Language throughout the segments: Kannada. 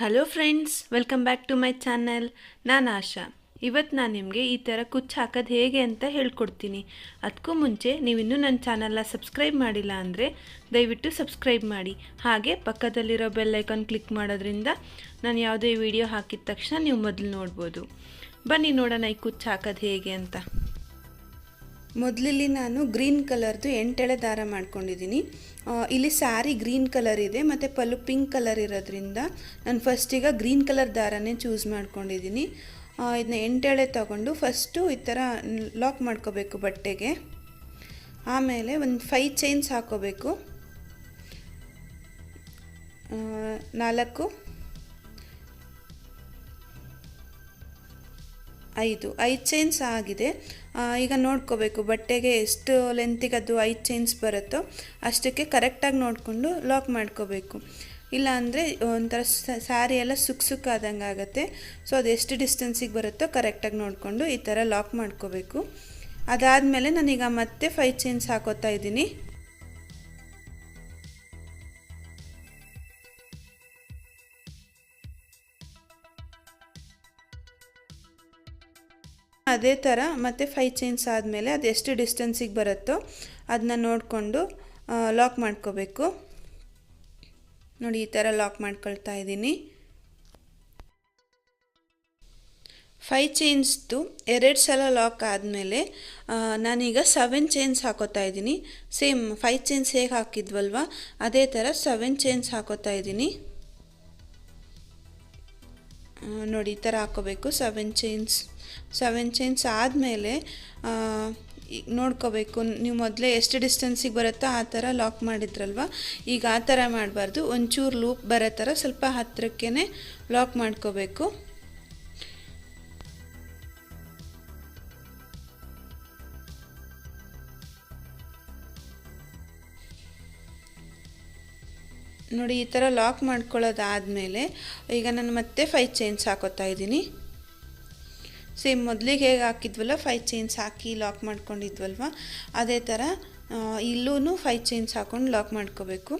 Hello friends welcome back to my channel ನಾನು ಆಶಾ. ಇವತ್ತು ನಾನು ನಿಮಗೆ ಈ ಥರ ಕುಚ್ಚು ಹಾಕೋದು ಹೇಗೆ ಅಂತ ಹೇಳ್ಕೊಡ್ತೀನಿ. ಅದಕ್ಕೂ ಮುಂಚೆ ನೀವಿನ್ನೂ ನನ್ನ ಚಾನಲ್ನ ಸಬ್ಸ್ಕ್ರೈಬ್ ಮಾಡಿಲ್ಲ ಅಂದರೆ ದಯವಿಟ್ಟು ಸಬ್ಸ್ಕ್ರೈಬ್ ಮಾಡಿ. ಹಾಗೆ ಪಕ್ಕದಲ್ಲಿರೋ ಬೆಲ್ ಐಕಾನ್ ಕ್ಲಿಕ್ ಮಾಡೋದ್ರಿಂದ ನಾನು ಯಾವುದೇ ವಿಡಿಯೋ ಹಾಕಿದ ತಕ್ಷಣ ನೀವು ಮೊದಲು ನೋಡ್ಬೋದು. ಬನ್ನಿ ನೋಡೋಣ ಈ ಕುಚ್ಚು ಹಾಕೋದು ಹೇಗೆ ಅಂತ. ಮೊದಲಲ್ಲಿ ನಾನು ಗ್ರೀನ್ ಕಲರ್ದು ಎಂಟೆಳೆ ದಾರ ಮಾಡ್ಕೊಂಡಿದ್ದೀನಿ. ಇಲ್ಲಿ ಸ್ಯಾರಿ ಗ್ರೀನ್ ಕಲರ್ ಇದೆ, ಮತ್ತು ಪಲ್ಲು ಪಿಂಕ್ ಕಲರ್ ಇರೋದ್ರಿಂದ ನಾನು ಫಸ್ಟಿಗೆ ಗ್ರೀನ್ ಕಲರ್ ದಾರನೇ ಚೂಸ್ ಮಾಡ್ಕೊಂಡಿದ್ದೀನಿ. ಇದನ್ನ ಎಂಟೆಳೆ ತಗೊಂಡು ಫಸ್ಟು ಈ ಥರ ಲಾಕ್ ಮಾಡ್ಕೋಬೇಕು ಬಟ್ಟೆಗೆ. ಆಮೇಲೆ ಒಂದು ಫೈ ಚೈನ್ಸ್ ಹಾಕೋಬೇಕು. ನಾಲ್ಕು. ಐದು ಐದು ಚೈನ್ಸ್ ಆಗಿದೆ. ಈಗ ನೋಡ್ಕೋಬೇಕು, ಬಟ್ಟೆಗೆ ಎಷ್ಟು ಲೆಂತಿಗೆ ಅದು ಐದು ಚೈನ್ಸ್ ಬರುತ್ತೋ ಅಷ್ಟಕ್ಕೆ ಕರೆಕ್ಟಾಗಿ ನೋಡಿಕೊಂಡು ಲಾಕ್ ಮಾಡ್ಕೋಬೇಕು. ಇಲ್ಲ ಅಂದರೆ ಒಂಥರ ಸ್ಯಾರಿ ಎಲ್ಲ ಸುಕ್ ಸುಕ್ಕಾದಂಗೆ ಆಗುತ್ತೆ. ಸೊ ಅದು ಎಷ್ಟು ಡಿಸ್ಟೆನ್ಸಿಗೆ ಬರುತ್ತೋ ಕರೆಕ್ಟಾಗಿ ನೋಡಿಕೊಂಡು ಈ ಥರ ಲಾಕ್ ಮಾಡ್ಕೋಬೇಕು. ಅದಾದಮೇಲೆ ನಾನೀಗ ಮತ್ತೆ ಫೈವ್ ಚೈನ್ಸ್ ಹಾಕೋತಾ ಇದ್ದೀನಿ. ಅದೇ ಥರ ಮತ್ತೆ ಫೈವ್ ಚೈನ್ಸ್ ಆದಮೇಲೆ ಅದು ಎಷ್ಟು ಡಿಸ್ಟೆನ್ಸಿಗೆ ಬರುತ್ತೋ ಅದನ್ನ ನೋಡಿಕೊಂಡು ಲಾಕ್ ಮಾಡ್ಕೋಬೇಕು. ನೋಡಿ, ಈ ಥರ ಲಾಕ್ ಮಾಡ್ಕೊಳ್ತಾ ಇದ್ದೀನಿ. ಫೈ ಚೈನ್ಸ್ದು ಎರಡು ಸಲ ಲಾಕ್ ಆದಮೇಲೆ ನಾನೀಗ ಸೆವೆನ್ ಚೈನ್ಸ್ ಹಾಕೋತಾ ಇದ್ದೀನಿ. ಸೇಮ್ ಫೈ ಚೈನ್ಸ್ ಹೇಗೆ ಹಾಕಿದ್ವಲ್ವ? ಅದೇ ಥರ ಸೆವೆನ್ ಚೈನ್ಸ್ ಹಾಕೋತಾ ಇದ್ದೀನಿ. ನೋಡಿ, ಈ ಥರ ಹಾಕೋಬೇಕು ಸೆವೆನ್ ಚೈನ್ಸ್ ಸೆವೆನ್ ಚೈನ್ಸ್ ಆದಮೇಲೆ ನೋಡ್ಕೋಬೇಕು. ನೀವು ಮೊದಲೇ ಎಷ್ಟು ಡಿಸ್ಟೆನ್ಸಿಗೆ ಬರುತ್ತೋ ಆ ಥರ ಲಾಕ್ ಮಾಡಿದ್ರಲ್ವ? ಈಗ ಆ ಥರ ಮಾಡಬಾರ್ದು. ಒಂಚೂರು ಲೂಪ್ ಬರೋ ಥರ ಸ್ವಲ್ಪ ಹತ್ತಿರಕ್ಕೇ ಲಾಕ್ ಮಾಡ್ಕೋಬೇಕು. ನೋಡಿ, ಈ ಥರ ಲಾಕ್ ಮಾಡ್ಕೊಳ್ಳೋದಾದಮೇಲೆ, ಈಗ ನಾನು ಮತ್ತೆ ಫೈವ್ ಚೈನ್ಸ್ ಹಾಕೋತಾ ಇದ್ದೀನಿ. ಸೇಮ್ ಮೊದಲಿಗೆ ಹೇಗೆ ಹಾಕಿದ್ವಲ್ಲ ಫೈ ಚೈನ್ಸ್ ಹಾಕಿ ಲಾಕ್ ಮಾಡ್ಕೊಂಡಿದ್ವಲ್ವ? ಅದೇ ಥರ ಇಲ್ಲೂ ಫೈ ಚೈನ್ಸ್ ಹಾಕೊಂಡು ಲಾಕ್ ಮಾಡ್ಕೋಬೇಕು.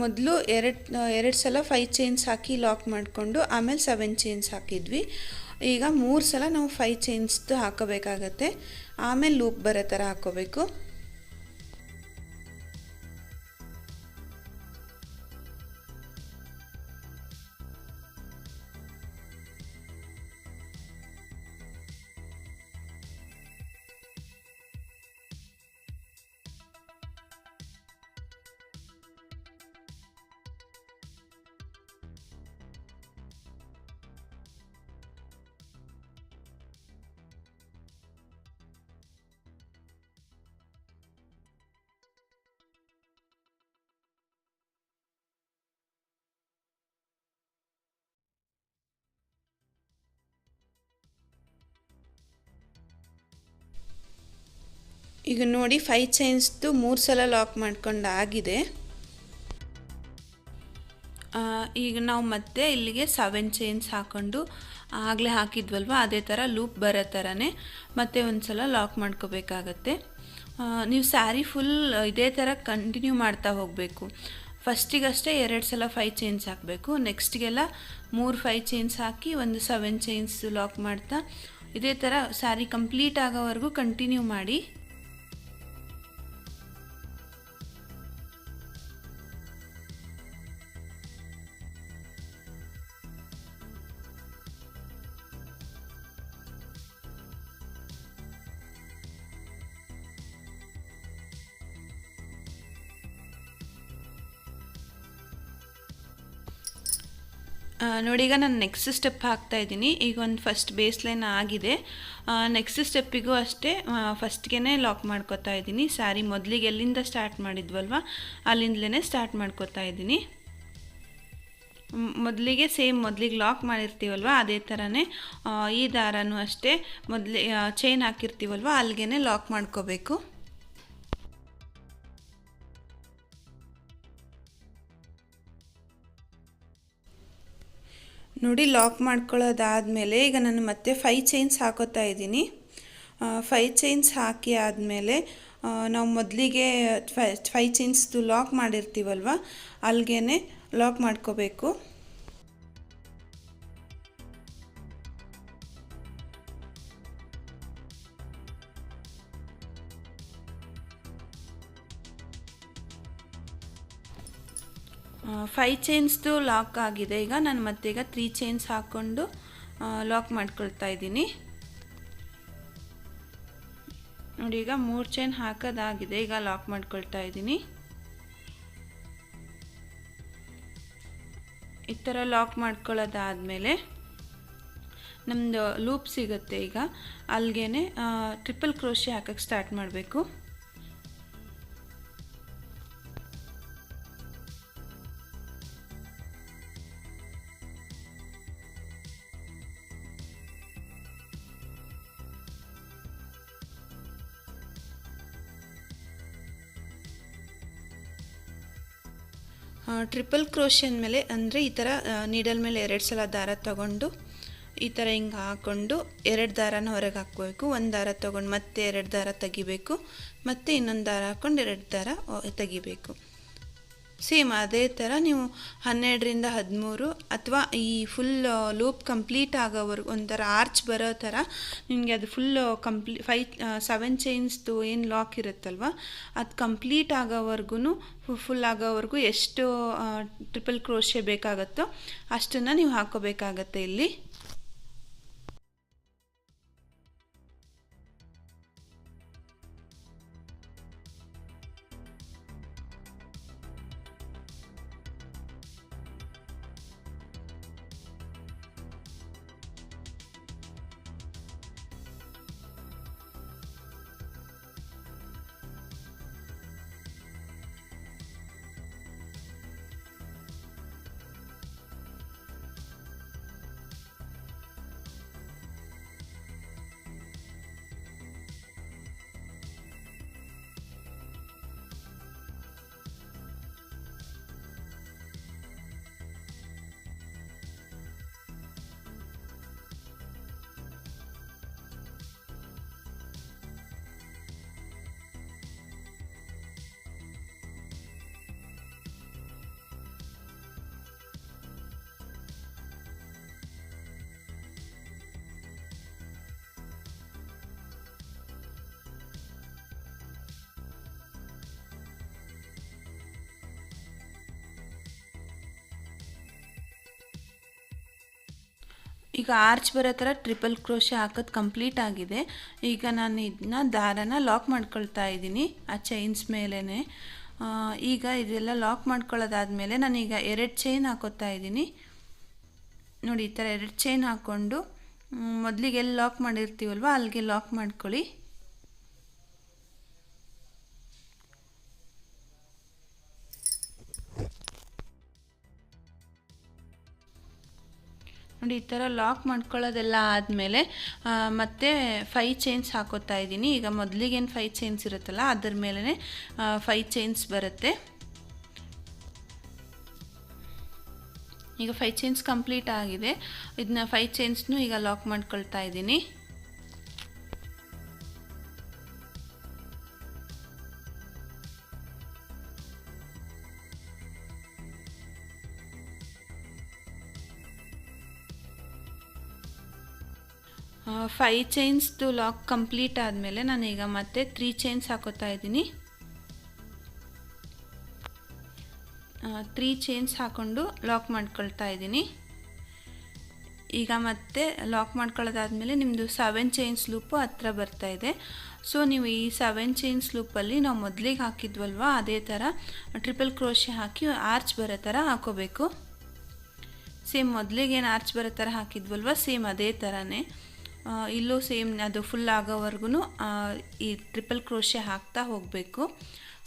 ಮೊದಲು ಎರಡು ಎರಡು ಸಲ ಫೈ ಚೈನ್ಸ್ ಹಾಕಿ ಲಾಕ್ ಮಾಡಿಕೊಂಡು, ಆಮೇಲೆ ಸೆವೆನ್ ಚೈನ್ಸ್ ಹಾಕಿದ್ವಿ. ಈಗ ಮೂರು ಸಲ ನಾವು ಫೈ ಚೈನ್ಸ್ದು ಹಾಕೋಬೇಕಾಗತ್ತೆ. ಆಮೇಲೆ ಲೂಪ್ ಬರೋ ಥರ ಹಾಕೋಬೇಕು. ಈಗ ನೋಡಿ ಫೈವ್ ಚೈನ್ಸ್ದು ಮೂರು ಸಲ ಲಾಕ್ ಮಾಡ್ಕೊಂಡು ಆಗಿದೆ. ಈಗ ನಾವು ಮತ್ತೆ ಇಲ್ಲಿಗೆ ಸೆವೆನ್ ಚೈನ್ಸ್ ಹಾಕ್ಕೊಂಡು ಆಗಲೇ ಹಾಕಿದ್ವಲ್ವ? ಅದೇ ಥರ ಲೂಪ್ ಬರೋ ಥರನೇ ಮತ್ತೆ ಒಂದು ಸಲ ಲಾಕ್ ಮಾಡ್ಕೋಬೇಕಾಗತ್ತೆ ನೀವು ಸ್ಯಾರಿ ಫುಲ್ ಇದೇ ಥರ ಕಂಟಿನ್ಯೂ ಮಾಡ್ತಾ ಹೋಗಬೇಕು. ಫಸ್ಟಿಗಷ್ಟೇ ಎರಡು ಸಲ ಫೈ ಚೈನ್ಸ್ ಹಾಕಬೇಕು. ನೆಕ್ಸ್ಟ್ಗೆಲ್ಲ ಮೂರು ಫೈ ಚೈನ್ಸ್ ಹಾಕಿ ಒಂದು ಸೆವೆನ್ ಚೈನ್ಸ್ ಲಾಕ್ ಮಾಡ್ತಾ ಇದೇ ಥರ ಸ್ಯಾರಿ ಕಂಪ್ಲೀಟ್ ಆಗೋವರೆಗೂ ಕಂಟಿನ್ಯೂ ಮಾಡಿ ನೋಡಿ, ಈಗ ನಾನು ನೆಕ್ಸ್ಟ್ ಸ್ಟೆಪ್ ಹಾಕ್ತಾ ಇದ್ದೀನಿ. ಈಗ ಒಂದು ಫಸ್ಟ್ ಬೇಸ್ ಲೈನ್ ಆಗಿದೆ ನೆಕ್ಸ್ಟ್ ಸ್ಟೆಪ್ಪಿಗೂ ಅಷ್ಟೇ ಫಸ್ಟ್ಗೆ ಲಾಕ್ ಮಾಡ್ಕೋತಾ ಇದ್ದೀನಿ. ಸ್ಯಾರಿ ಮೊದಲಿಗೆ ಎಲ್ಲಿಂದ ಸ್ಟಾರ್ಟ್ ಮಾಡಿದ್ವಲ್ವ? ಅಲ್ಲಿಂದಲೇ ಸ್ಟಾರ್ಟ್ ಮಾಡ್ಕೋತಾ ಇದ್ದೀನಿ. ಮೊದಲಿಗೆ ಸೇಮ್ ಮೊದಲಿಗೆ ಲಾಕ್ ಮಾಡಿರ್ತೀವಲ್ವ? ಅದೇ ಥರನೇ ಈ ದಾರನೂ ಅಷ್ಟೇ ಮೊದಲೇ ಚೈನ್ ಹಾಕಿರ್ತೀವಲ್ವ? ಅಲ್ಲಿಗೆ ಲಾಕ್ ಮಾಡ್ಕೋಬೇಕು. ನೋಡಿ ಲಾಕ್ ಮಾಡ್ಕೊಳ್ಳೋದಾದಮೇಲೆ ಈಗ ನಾನು ಮತ್ತೆ ಫೈ ಚೈನ್ಸ್ ಹಾಕೋತಾ ಇದ್ದೀನಿ. ಫೈ ಚೈನ್ಸ್ ಹಾಕಿ ಆದಮೇಲೆ ನಾವು ಮೊದಲಿಗೆ ಫೈ ಚೈನ್ಸ್ದು ಲಾಕ್ ಮಾಡಿರ್ತೀವಲ್ವ ಅಲ್ಲಿಗೆ ಲಾಕ್ ಮಾಡ್ಕೋಬೇಕು. ಫೈ ಚೈನ್ಸ್ದು ಲಾಕ್ ಆಗಿದೆ. ಈಗ ನಾನು ಮತ್ತೆ ಈಗ ತ್ರೀ ಚೈನ್ಸ್ ಹಾಕ್ಕೊಂಡು ಲಾಕ್ ಮಾಡ್ಕೊಳ್ತಾ ಇದ್ದೀನಿ. ನೋಡಿ, ಈಗ ಮೂರು ಚೈನ್ ಹಾಕೋದಾಗಿದೆ. ಈಗ ಲಾಕ್ ಮಾಡ್ಕೊಳ್ತಾ ಇದ್ದೀನಿ. ಈ ಥರ ಲಾಕ್ ಮಾಡ್ಕೊಳ್ಳೋದಾದಮೇಲೆ ನಮ್ಮದು ಲೂಪ್ ಸಿಗುತ್ತೆ ಈಗ. ಅಲ್ಲಿಗೆ ಟ್ರಿಪಲ್ ಕ್ರೋಶಿ ಹಾಕಕ್ಕೆ ಸ್ಟಾರ್ಟ್ ಮಾಡಬೇಕು. ಟ್ರಿಪಲ್ ಕ್ರೋಶಿ ಮೇಲೆ ಅಂದರೆ ಈ ಥರ ನೀಡಲ್ ಮೇಲೆ ಎರಡು ಸಲ ದಾರ ತಗೊಂಡು, ಈ ಥರ ಹಿಂಗೆ ಹಾಕ್ಕೊಂಡು ಎರಡು ದಾರನ ಹೊರಗೆ ಹಾಕಬೇಕು. ಒಂದು ದಾರ ತೊಗೊಂಡು ಮತ್ತೆ ಎರಡು ದಾರ ತೆಗಿಬೇಕು. ಮತ್ತು ಇನ್ನೊಂದು ದಾರ ಹಾಕ್ಕೊಂಡು ಎರಡು ದಾರ ತೆಗಿಬೇಕು. ಸೇಮ್ ಅದೇ ಥರ ನೀವು ಹನ್ನೆರಡರಿಂದ ಹದಿಮೂರು ಅಥವಾ ಈ ಫುಲ್ ಲೂಪ್ ಕಂಪ್ಲೀಟ್ ಆಗೋವರೆಗೂ, ಒಂಥರ ಆರ್ಚ್ ಬರೋ ಥರ ನಿಮಗೆ ಅದು ಫುಲ್ ಕಂಪ್ಲೀ ಫೈ ಸೆವೆನ್ ಚೈನ್ಸ್ದು ಏನು ಲಾಕ್ ಇರುತ್ತಲ್ವ, ಅದು ಕಂಪ್ಲೀಟ್ ಆಗೋವರೆಗೂ ಫುಲ್ ಆಗೋವರೆಗೂ ಎಷ್ಟು ಟ್ರಿಪಲ್ ಕ್ರೋಶೆ ಬೇಕಾಗುತ್ತೋ ಅಷ್ಟನ್ನು ನೀವು ಹಾಕೋಬೇಕಾಗತ್ತೆ ಇಲ್ಲಿ. ಈಗ ಆರ್ಚ್ ಬರೋ ಥರ ಟ್ರಿಪಲ್ ಕ್ರೋಶೆ ಹಾಕೋದು ಕಂಪ್ಲೀಟ್ ಆಗಿದೆ. ಈಗ ನಾನು ಇದನ್ನ ದಾರನ ಲಾಕ್ ಮಾಡ್ಕೊಳ್ತಾ ಇದ್ದೀನಿ, ಆ ಚೈನ್ಸ್ ಮೇಲೇ ಈಗ ಇದೆಲ್ಲ ಲಾಕ್ ಮಾಡ್ಕೊಳ್ಳೋದಾದಮೇಲೆ ನಾನೀಗ ಎರಡು ಚೈನ್ ಹಾಕೋತಾ ಇದ್ದೀನಿ. ನೋಡಿ, ಈ ಥರ ಎರಡು ಚೈನ್ ಹಾಕ್ಕೊಂಡು ಮೊದಲಿಗೆ ಎಲ್ಲಿ ಲಾಕ್ ಮಾಡಿರ್ತೀವಲ್ವ, ಅಲ್ಲಿಗೆ ಲಾಕ್ ಮಾಡ್ಕೊಳ್ಳಿ. ಈ ಥರ ಲಾಕ್ ಮಾಡ್ಕೊಳ್ಳೋದೆಲ್ಲ ಆದಮೇಲೆ ಮತ್ತೆ ಫೈ ಚೈನ್ಸ್ ಹಾಕೋತಾ ಇದ್ದೀನಿ. ಈಗ ಮೊದಲಿಗೇನು ಫೈ ಚೈನ್ಸ್ ಇರುತ್ತಲ್ಲ, ಅದ್ರ ಮೇಲೇ ಫೈ ಚೈನ್ಸ್ ಬರುತ್ತೆ. ಈಗ ಫೈ ಚೈನ್ಸ್ ಕಂಪ್ಲೀಟ್ ಆಗಿದೆ. ಇದನ್ನ ಫೈ ಚೈನ್ಸ್ನು ಈಗ ಲಾಕ್ ಮಾಡ್ಕೊಳ್ತಾ ಇದ್ದೀನಿ. ಫೈ ಚೈನ್ಸ್ದು ಲಾಕ್ ಕಂಪ್ಲೀಟ್ ಆದಮೇಲೆ ನಾನೀಗ ಮತ್ತೆ ತ್ರೀ ಚೈನ್ಸ್ ಹಾಕೋತಾ ಇದ್ದೀನಿ. ತ್ರೀ ಚೈನ್ಸ್ ಹಾಕ್ಕೊಂಡು ಲಾಕ್ ಮಾಡ್ಕೊಳ್ತಾ ಇದ್ದೀನಿ. ಈಗ ಮತ್ತೆ ಲಾಕ್ ಮಾಡ್ಕೊಳ್ಳೋದಾದ್ಮೇಲೆ ನಿಮ್ಮದು ಸೆವೆನ್ ಚೈನ್ಸ್ ಲೂಪು ಹತ್ರ ಬರ್ತಾ ಇದೆ. ಸೊ ನೀವು ಈ ಸೆವೆನ್ ಚೈನ್ಸ್ ಲೂಪಲ್ಲಿ ನಾವು ಮೊದಲಿಗೆ ಹಾಕಿದ್ವಲ್ವ, ಅದೇ ಥರ ಟ್ರಿಪಲ್ ಕ್ರೋಶೆ ಹಾಕಿ ಆರ್ಚ್ ಬರೋ ಥರ ಹಾಕೋಬೇಕು. ಸೇಮ್ ಮೊದಲಿಗೆ ಏನು ಆರ್ಚ್ ಬರೋ ಥರ ಹಾಕಿದ್ವಲ್ವ ಸೇಮ್ ಅದೇ ಥರನೇ ಇಲ್ಲೂ ಸೇಮ್ ಅದು ಫುಲ್ ಆಗೋವರೆಗೂ ಈ ಟ್ರಿಪಲ್ ಕ್ರೋಶೆ ಹಾಕ್ತಾ ಹೋಗಬೇಕು.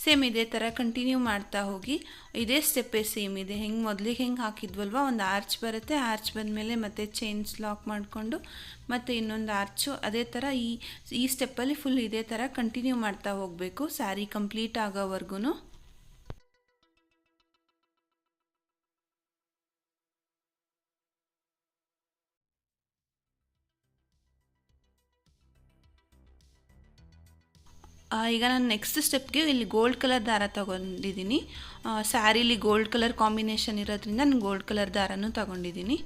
ಸೇಮ್ ಇದೇ ಥರ ಕಂಟಿನ್ಯೂ ಮಾಡ್ತಾ ಹೋಗಿ, ಇದೇ ಸ್ಟೆಪ್ಪೇ ಸೇಮ್ ಇದೆ. ಹೆಂಗೆ ಮೊದಲಿಗೆ ಹೆಂಗೆ ಹಾಕಿದ್ವಲ್ವ, ಒಂದು ಆರ್ಚ್ ಬರುತ್ತೆ ಆರ್ಚ್ ಬಂದಮೇಲೆ ಮತ್ತೆ ಚೈನ್ಸ್ ಲಾಕ್ ಮಾಡಿಕೊಂಡು, ಮತ್ತು ಇನ್ನೊಂದು ಆರ್ಚು ಅದೇ ಥರ ಈ ಈ ಸ್ಟೆಪ್ಪಲ್ಲಿ ಫುಲ್ ಇದೇ ಥರ ಕಂಟಿನ್ಯೂ ಮಾಡ್ತಾ ಹೋಗಬೇಕು. ಸ್ಯಾರಿ ಕಂಪ್ಲೀಟ್ ಆಗೋವರೆಗೂ ಈಗ ನಾನು ನೆಕ್ಸ್ಟ್ ಸ್ಟೆಪ್ಗೆ ಇಲ್ಲಿ ಗೋಲ್ಡ್ ಕಲರ್ ದಾರ ತಗೊಂಡಿದ್ದೀನಿ ಸ್ಯಾರಿಲಿ ಗೋಲ್ಡ್ ಕಲರ್ ಕಾಂಬಿನೇಷನ್ ಇರೋದ್ರಿಂದ ನಾನು ಗೋಲ್ಡ್ ಕಲರ್ ದಾರನೂ ತಗೊಂಡಿದ್ದೀನಿ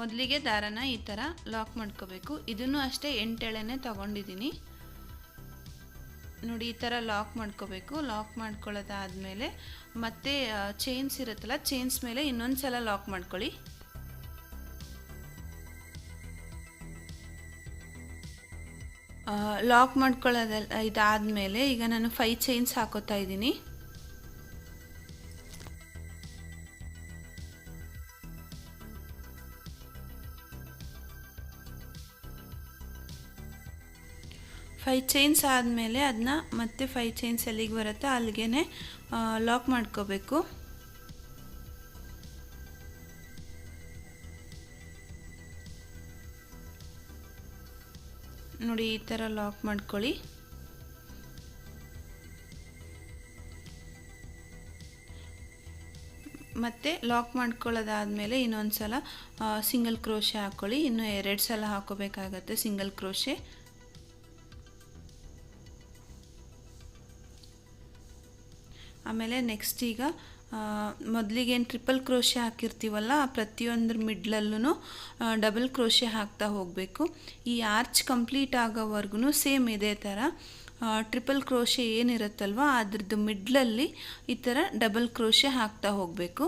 ಮೊದಲಿಗೆ ದಾರನ ಈ ಥರ ಲಾಕ್ ಮಾಡ್ಕೋಬೇಕು. ಇದನ್ನು ಅಷ್ಟೇ ಎಂಟೆಳೆನೇ ತಗೊಂಡಿದ್ದೀನಿ ನೋಡಿ, ಈ ಥರ ಲಾಕ್ ಮಾಡ್ಕೋಬೇಕು. ಲಾಕ್ ಮಾಡ್ಕೊಳ್ಳೋದಾದಮೇಲೆ ಮತ್ತೆ ಚೈನ್ಸ್ ಇರುತ್ತಲ್ಲ ಚೈನ್ಸ್ ಮೇಲೆ ಇನ್ನೊಂದು ಸಲ ಲಾಕ್ ಮಾಡ್ಕೊಳ್ಳಿ. ಲಾಕ್ ಮಾಡ್ಕೊಳ್ಳೋದಲ್ಲ ಇದಾದಮೇಲೆ ಈಗ ನಾನು ಫೈ ಚೈನ್ಸ್ ಹಾಕೋತಾ ಇದ್ದೀನಿ. ಫೈ ಚೈನ್ಸ್ ಆದಮೇಲೆ ಅದನ್ನ ಮತ್ತೆ ಫೈ ಚೈನ್ಸ್ ಎಲ್ಲಿಗೆ ಬರುತ್ತೋ ಅಲ್ಲಿಗೆ ಲಾಕ್ ಮಾಡ್ಕೋಬೇಕು. ನೋಡಿ ಈ ಥರ ಲಾಕ್ ಮಾಡ್ಕೊಳ್ಳಿ. ಮತ್ತು ಲಾಕ್ ಮಾಡ್ಕೊಳ್ಳೋದಾದಮೇಲೆ ಇನ್ನೊಂದು ಸಲ ಸಿಂಗಲ್ ಕ್ರೋಶೆ ಹಾಕ್ಕೊಳ್ಳಿ ಇನ್ನು ಎರಡು ಸಲ ಹಾಕೋಬೇಕಾಗತ್ತೆ ಸಿಂಗಲ್ ಕ್ರೋಶೆ. ಆಮೇಲೆ ನೆಕ್ಸ್ಟ್ ಈಗ ಮೊದಲಿಗೇನು ಟ್ರಿಪಲ್ ಕ್ರೋಶೆ ಹಾಕಿರ್ತೀವಲ್ಲ, ಪ್ರತಿಯೊಂದ್ರ ಮಿಡ್ಲಲ್ಲೂ ಡಬಲ್ ಕ್ರೋಶೆ ಹಾಕ್ತಾ ಹೋಗಬೇಕು. ಈ ಆರ್ಚ್ ಕಂಪ್ಲೀಟ್ ಆಗೋವರೆಗೂ ಸೇಮ್ ಇದೇ ಥರ ಟ್ರಿಪಲ್ ಕ್ರೋಶೆ ಏನಿರುತ್ತಲ್ವ, ಅದ್ರದ್ದು ಮಿಡ್ಲಲ್ಲಿ ಈ ಥರ ಡಬಲ್ ಕ್ರೋಶೆ ಹಾಕ್ತಾ ಹೋಗಬೇಕು.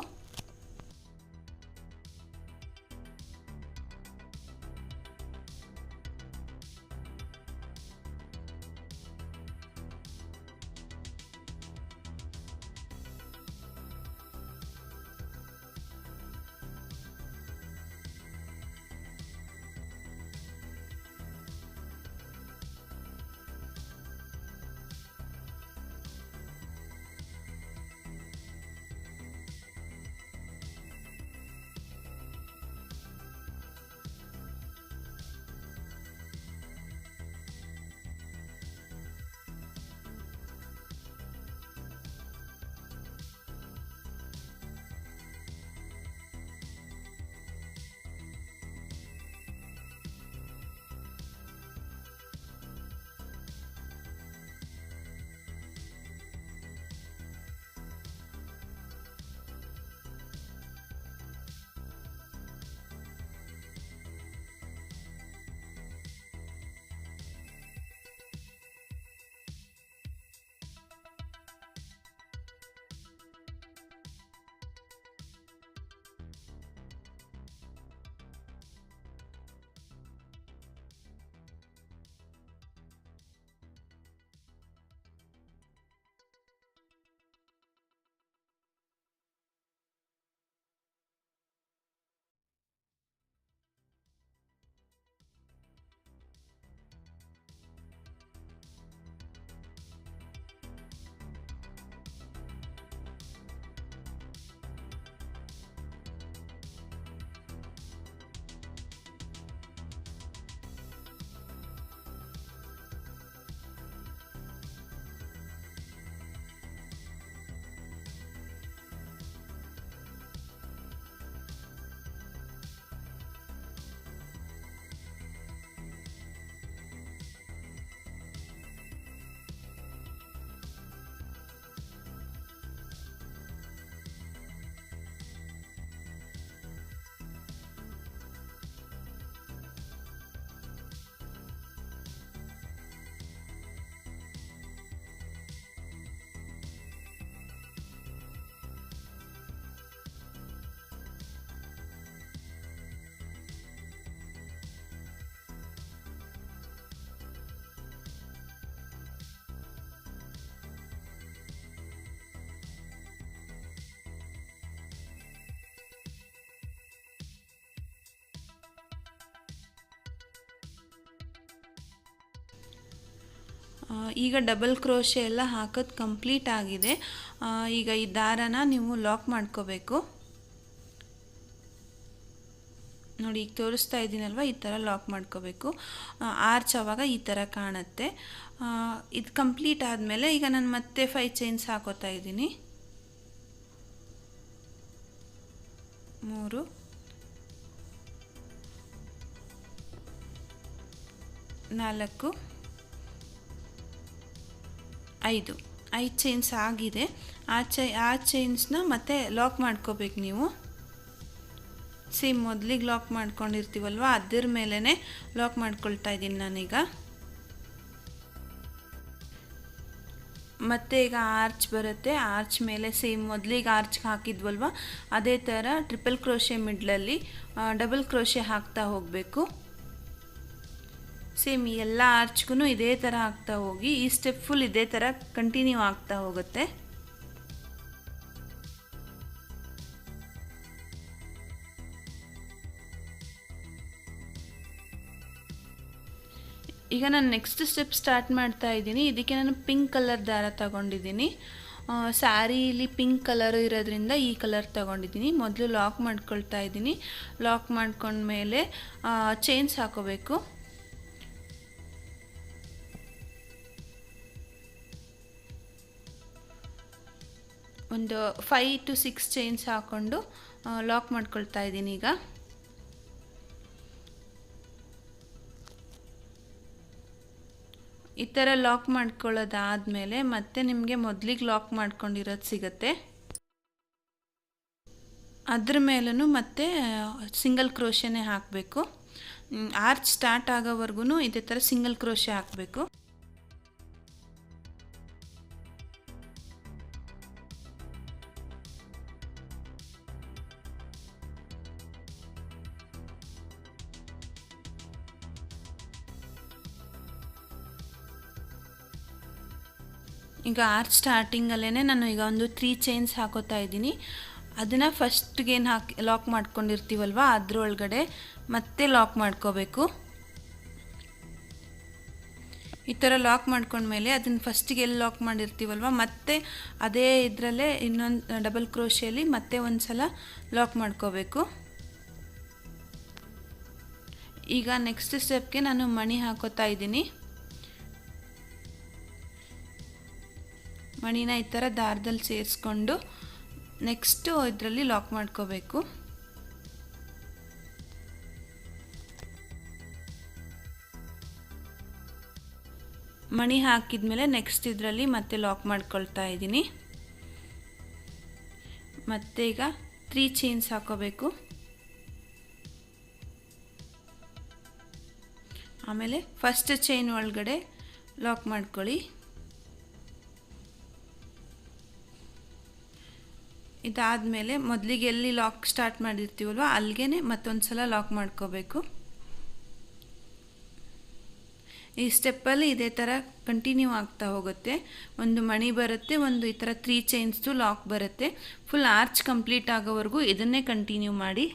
ಈಗ ಡಬಲ್ ಕ್ರೋಶೆ ಎಲ್ಲ ಹಾಕೋದು ಕಂಪ್ಲೀಟ್ ಆಗಿದೆ. ಈಗ ಈ ದಾರನ ನೀವು ಲಾಕ್ ಮಾಡ್ಕೋಬೇಕು. ನೋಡಿ, ಈಗ ತೋರಿಸ್ತಾ ಇದ್ದೀನಲ್ವ? ಈ ಥರ ಲಾಕ್ ಮಾಡ್ಕೋಬೇಕು. ಆರ್ಚ್ ಆವಾಗ ಈ ಥರ ಕಾಣುತ್ತೆ. ಇದು ಕಂಪ್ಲೀಟ್ ಆದಮೇಲೆ ಈಗ ನಾನು ಮತ್ತೆ ಫೈವ್ ಚೈನ್ಸ್ ಹಾಕೋತಾ ಇದ್ದೀನಿ. ಮೂರು. ನಾಲ್ಕು. ಐದು. ಐದು ಚೈನ್ಸ್ ಆಗಿದೆ. ಆ ಚೈ ಆ ಚೈನ್ಸ್ನ ಮತ್ತೆ ಲಾಕ್ ಮಾಡ್ಕೋಬೇಕು ನೀವು. ಸೇಮ್ ಮೊದಲಿಗೆ ಲಾಕ್ ಮಾಡ್ಕೊಂಡಿರ್ತೀವಲ್ವ? ಅದ್ರ ಮೇಲೇ ಲಾಕ್ ಮಾಡ್ಕೊಳ್ತಾ ಇದ್ದೀನಿ ನಾನೀಗ. ಮತ್ತೆ ಈಗ ಆರ್ಚ್ ಬರುತ್ತೆ. ಆರ್ಚ್ ಮೇಲೆ ಸೇಮ್ ಮೊದಲಿಗೆ ಆರ್ಚ್ ಹಾಕಿದ್ವಲ್ವ? ಅದೇ ಥರ ಟ್ರಿಪಲ್ ಕ್ರೋಶೆ ಮಿಡ್ಲಲ್ಲಿ ಡಬಲ್ ಕ್ರೋಶೆ ಹಾಕ್ತಾ ಹೋಗಬೇಕು. ಸೇಮ್ ಎಲ್ಲ ಆರ್ಚ್ಗೂ ಇದೇ ಥರ ಆಗ್ತಾ ಹೋಗಿ, ಈ ಸ್ಟೆಪ್ ಫುಲ್ ಇದೇ ಥರ ಕಂಟಿನ್ಯೂ ಆಗ್ತಾ ಹೋಗುತ್ತೆ. ಈಗ ನಾನು ನೆಕ್ಸ್ಟ್ ಸ್ಟೆಪ್ ಸ್ಟಾರ್ಟ್ ಮಾಡ್ತಾ ಇದ್ದೀನಿ. ಇದಕ್ಕೆ ನಾನು ಪಿಂಕ್ ಕಲರ್ ದಾರ ತಗೊಂಡಿದ್ದೀನಿ. ಸ್ಯಾರೀಲಿ ಪಿಂಕ್ ಕಲರ್ ಇರೋದ್ರಿಂದ ಈ ಕಲರ್ ತಗೊಂಡಿದ್ದೀನಿ. ಮೊದಲು ಲಾಕ್ ಮಾಡ್ಕೊಳ್ತಾ ಇದ್ದೀನಿ. ಲಾಕ್ ಮಾಡ್ಕೊಂಡ್ಮೇಲೆ ಚೈನ್ಸ್ ಹಾಕೋಬೇಕು. ಒಂದು ಫೈ ಟು ಸಿಕ್ಸ್ ಚೈನ್ಸ್ ಹಾಕ್ಕೊಂಡು ಲಾಕ್ ಮಾಡ್ಕೊಳ್ತಾ ಇದ್ದೀನಿ ಈಗ. ಈ ಥರ ಲಾಕ್ ಮಾಡ್ಕೊಳ್ಳೋದಾದಮೇಲೆ ಮತ್ತೆ ನಿಮಗೆ ಮೊದಲಿಗೆ ಲಾಕ್ ಮಾಡ್ಕೊಂಡಿರೋದು ಸಿಗುತ್ತೆ. ಅದ್ರ ಮೇಲೂ ಮತ್ತೆ ಸಿಂಗಲ್ ಕ್ರೋಶೆನೇ ಹಾಕಬೇಕು. ಆರ್ಚ್ ಸ್ಟಾರ್ಟ್ ಆಗೋವರೆಗೂ ಇದೇ ಥರ ಸಿಂಗಲ್ ಕ್ರೋಶೆ ಹಾಕಬೇಕು. ಈಗ ಆರ್ಚ್ ಸ್ಟಾರ್ಟಿಂಗಲ್ಲೇ ನಾನು ಈಗ ಒಂದು ತ್ರೀ ಚೈನ್ಸ್ ಹಾಕೋತಾ ಇದ್ದೀನಿ. ಅದನ್ನು ಫಸ್ಟ್ಗೇನು ಹಾಕಿ ಲಾಕ್ ಮಾಡ್ಕೊಂಡಿರ್ತೀವಲ್ವ, ಅದರೊಳಗಡೆ ಮತ್ತೆ ಲಾಕ್ ಮಾಡ್ಕೋಬೇಕು. ಈ ಥರ ಲಾಕ್ ಮಾಡ್ಕೊಂಡ್ಮೇಲೆ ಅದನ್ನು ಫಸ್ಟಿಗೆ ಎಲ್ಲಿ ಲಾಕ್ ಮಾಡಿರ್ತೀವಲ್ವ, ಮತ್ತೆ ಅದೇ ಇದರಲ್ಲೇ ಇನ್ನೊಂದು ಡಬಲ್ ಕ್ರೋಶಿಯಲ್ಲಿ ಮತ್ತೆ ಒಂದು ಸಲ ಲಾಕ್ ಮಾಡ್ಕೋಬೇಕು. ಈಗ ನೆಕ್ಸ್ಟ್ ಸ್ಟೆಪ್ಗೆ ನಾನು ಮಣಿ ಹಾಕೋತಾ ಇದ್ದೀನಿ. ಮಣಿನ ಈ ಥರ ದಾರದಲ್ಲಿ ಸೇರಿಸ್ಕೊಂಡು ನೆಕ್ಸ್ಟು ಇದರಲ್ಲಿ ಲಾಕ್ ಮಾಡ್ಕೋಬೇಕು. ಮಣಿ ಹಾಕಿದ್ಮೇಲೆ ನೆಕ್ಸ್ಟ್ ಇದರಲ್ಲಿ ಮತ್ತೆ ಲಾಕ್ ಮಾಡ್ಕೊಳ್ತಾ ಇದ್ದೀನಿ. ಮತ್ತೆ ಈಗ ತ್ರೀ ಚೈನ್ಸ್ ಹಾಕೋಬೇಕು. ಆಮೇಲೆ ಫಸ್ಟ್ ಚೈನ್ ಒಳಗಡೆ ಲಾಕ್ ಮಾಡ್ಕೊಳ್ಳಿ. ಇದಾದಮೇಲೆ ಮೊದಲಿಗೆ ಎಲ್ಲಿ ಲಾಕ್ ಸ್ಟಾರ್ಟ್ ಮಾಡಿರ್ತೀವಲ್ವ ಅಲ್ಲಿಗೆ ಮತ್ತೊಂದು ಸಲ ಲಾಕ್ ಮಾಡ್ಕೋಬೇಕು. ಈ ಸ್ಟೆಪ್ಪಲ್ಲಿ ಇದೇ ಥರ ಕಂಟಿನ್ಯೂ ಆಗ್ತಾ ಹೋಗುತ್ತೆ. ಒಂದು ಮಣಿ ಬರುತ್ತೆ, ಒಂದು ಈ ಥರ ತ್ರೀ ಚೈನ್ಸ್ದು ಲಾಕ್ ಬರುತ್ತೆ. ಫುಲ್ ಆರ್ಚ್ ಕಂಪ್ಲೀಟ್ ಆಗೋವರೆಗೂ ಇದನ್ನೇ ಕಂಟಿನ್ಯೂ ಮಾಡಿ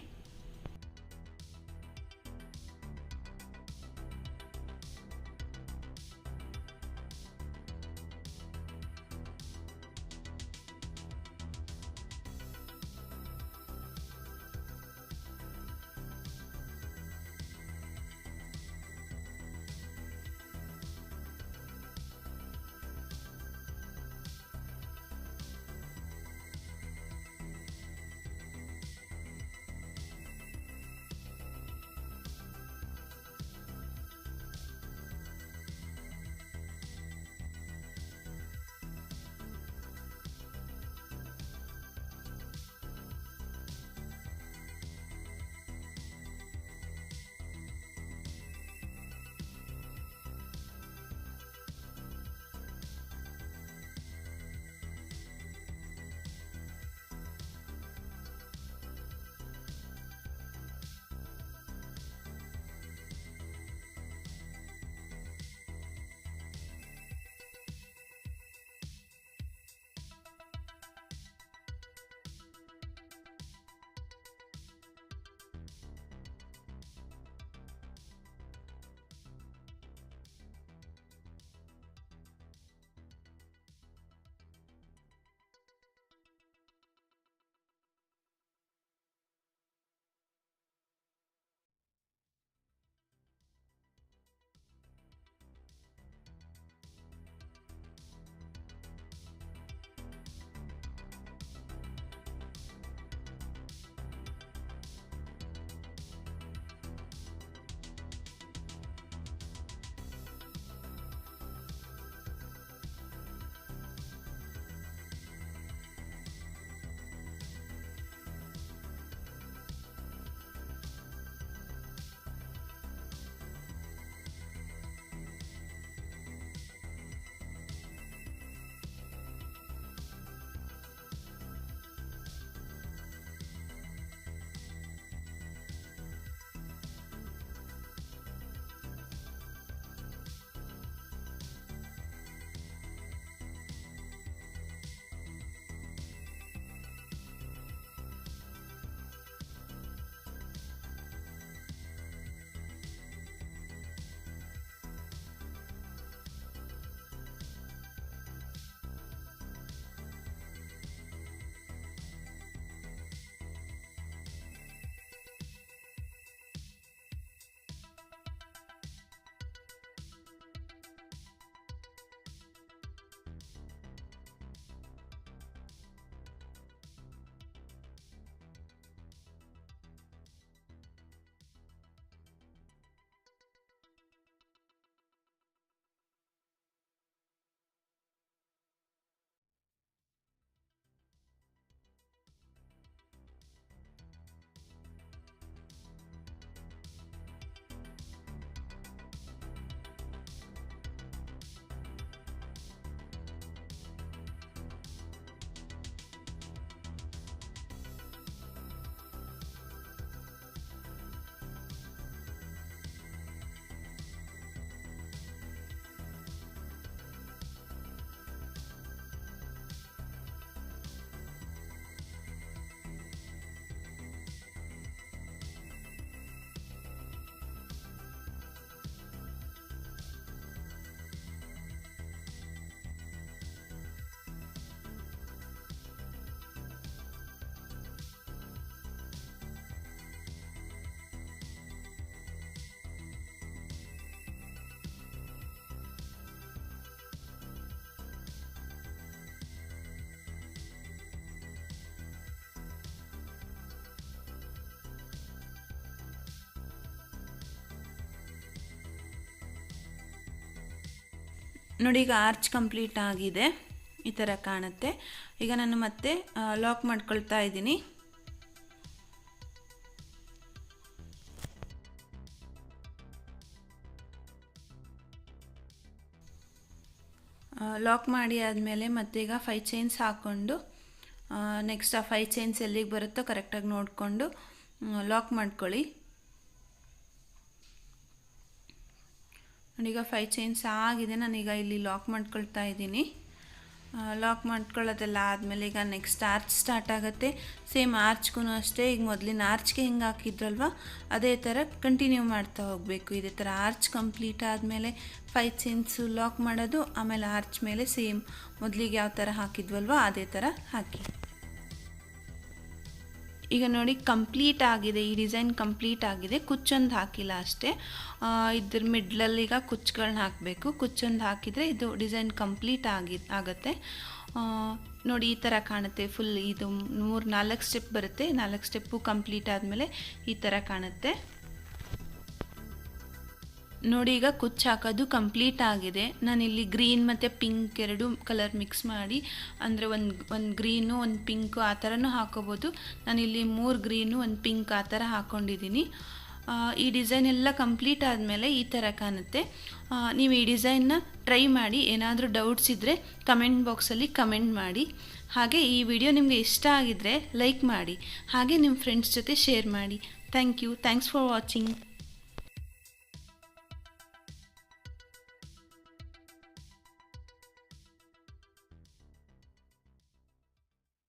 ನೋಡಿ, ಈಗ ಆರ್ಚ್ ಕಂಪ್ಲೀಟ್ ಆಗಿದೆ. ಈ ಥರ ಕಾಣುತ್ತೆ. ಈಗ ನಾನು ಮತ್ತೆ ಲಾಕ್ ಮಾಡ್ಕೊಳ್ತಾ ಇದ್ದೀನಿ. ಲಾಕ್ ಮಾಡಿ ಆದಮೇಲೆ ಮತ್ತೆ ಈಗ ಫೈ ಚೈನ್ಸ್ ಹಾಕ್ಕೊಂಡು ನೆಕ್ಸ್ಟ್ ಆ ಫೈ ಚೈನ್ಸ್ ಎಲ್ಲಿಗೆ ಬರುತ್ತೋ ಕರೆಕ್ಟಾಗಿ ನೋಡಿಕೊಂಡು ಲಾಕ್ ಮಾಡ್ಕೊಳ್ಳಿ. ನಾನೀಗ ಫೈ ಚೈನ್ಸ್ ಆಗಿದೆ, ನಾನೀಗ ಇಲ್ಲಿ ಲಾಕ್ ಮಾಡ್ಕೊಳ್ತಾ ಇದ್ದೀನಿ. ಲಾಕ್ ಮಾಡ್ಕೊಳ್ಳೋದೆಲ್ಲ ಆದಮೇಲೆ ಈಗ ನೆಕ್ಸ್ಟ್ ಆರ್ಚ್ ಸ್ಟಾರ್ಟ್ ಆಗುತ್ತೆ. ಸೇಮ್ ಆರ್ಚ್ಗೂ ಅಷ್ಟೇ, ಈಗ ಮೊದಲಿನ ಆರ್ಚ್ಗೆ ಹೆಂಗೆ ಹಾಕಿದ್ರಲ್ವ, ಅದೇ ಥರ ಕಂಟಿನ್ಯೂ ಮಾಡ್ತಾ ಹೋಗಬೇಕು. ಇದೇ ಥರ ಆರ್ಚ್ ಕಂಪ್ಲೀಟ್ ಆದಮೇಲೆ ಫೈ ಚೈನ್ಸು ಲಾಕ್ ಮಾಡೋದು, ಆಮೇಲೆ ಆರ್ಚ್ ಮೇಲೆ ಸೇಮ್ ಮೊದಲಿಗೆ ಯಾವ ಥರ ಹಾಕಿದ್ವಲ್ವ, ಅದೇ ಥರ ಹಾಕಿ. ಈಗ ನೋಡಿ ಕಂಪ್ಲೀಟ್ ಆಗಿದೆ, ಈ ಡಿಸೈನ್ ಕಂಪ್ಲೀಟ್ ಆಗಿದೆ. ಕುಚ್ಚೊಂದು ಹಾಕಿಲ್ಲ ಅಷ್ಟೇ. ಇದ್ರ ಮಿಡ್ಲಲ್ಲಿ ಈಗ ಕುಚ್ಚುಗಳನ್ನ ಹಾಕಬೇಕು. ಕುಚ್ಚೊಂದು ಹಾಕಿದರೆ ಇದು ಡಿಸೈನ್ ಕಂಪ್ಲೀಟ್ ಆಗಿ, ಆಗುತ್ತೆ. ನೋಡಿ, ಈ ಥರ ಕಾಣುತ್ತೆ. ಫುಲ್ ಇದು ಮೂರು ನಾಲ್ಕು ಸ್ಟೆಪ್ ಬರುತ್ತೆ. ನಾಲ್ಕು ಸ್ಟೆಪ್ಪು ಕಂಪ್ಲೀಟ್ ಆದಮೇಲೆ ಈ ಥರ ಕಾಣುತ್ತೆ. ನೋಡಿ, ಈಗ ಕುಚ್ಚು ಹಾಕೋದು ಕಂಪ್ಲೀಟ್ ಆಗಿದೆ. ನಾನಿಲ್ಲಿ ಗ್ರೀನ್ ಮತ್ತು ಪಿಂಕ್ ಎರಡು ಕಲರ್ ಮಿಕ್ಸ್ ಮಾಡಿ, ಅಂದರೆ ಒಂದು ಒಂದು ಗ್ರೀನು ಒಂದು ಪಿಂಕು ಆ ಥರನೂ ಹಾಕೋಬೋದು. ನಾನಿಲ್ಲಿ ಮೂರು ಗ್ರೀನು ಒಂದು ಪಿಂಕ್ ಆ ಥರ ಹಾಕ್ಕೊಂಡಿದ್ದೀನಿ ಈ ಡಿಸೈನ್ ಎಲ್ಲ ಕಂಪ್ಲೀಟ್ ಆದಮೇಲೆ ಈ ಥರ ಕಾಣುತ್ತೆ. ನೀವು ಈ ಡಿಸೈನ್ನ ಟ್ರೈ ಮಾಡಿ, ಏನಾದರೂ ಡೌಟ್ಸ್ ಇದ್ದರೆ ಕಮೆಂಟ್ ಬಾಕ್ಸಲ್ಲಿ ಕಮೆಂಟ್ ಮಾಡಿ. ಹಾಗೆ ಈ ವಿಡಿಯೋ ನಿಮಗೆ ಇಷ್ಟ ಆಗಿದ್ದರೆ ಲೈಕ್ ಮಾಡಿ. ಹಾಗೆ ನಿಮ್ಮ ಫ್ರೆಂಡ್ಸ್ ಜೊತೆ ಶೇರ್ ಮಾಡಿ. Thank you thanks for watching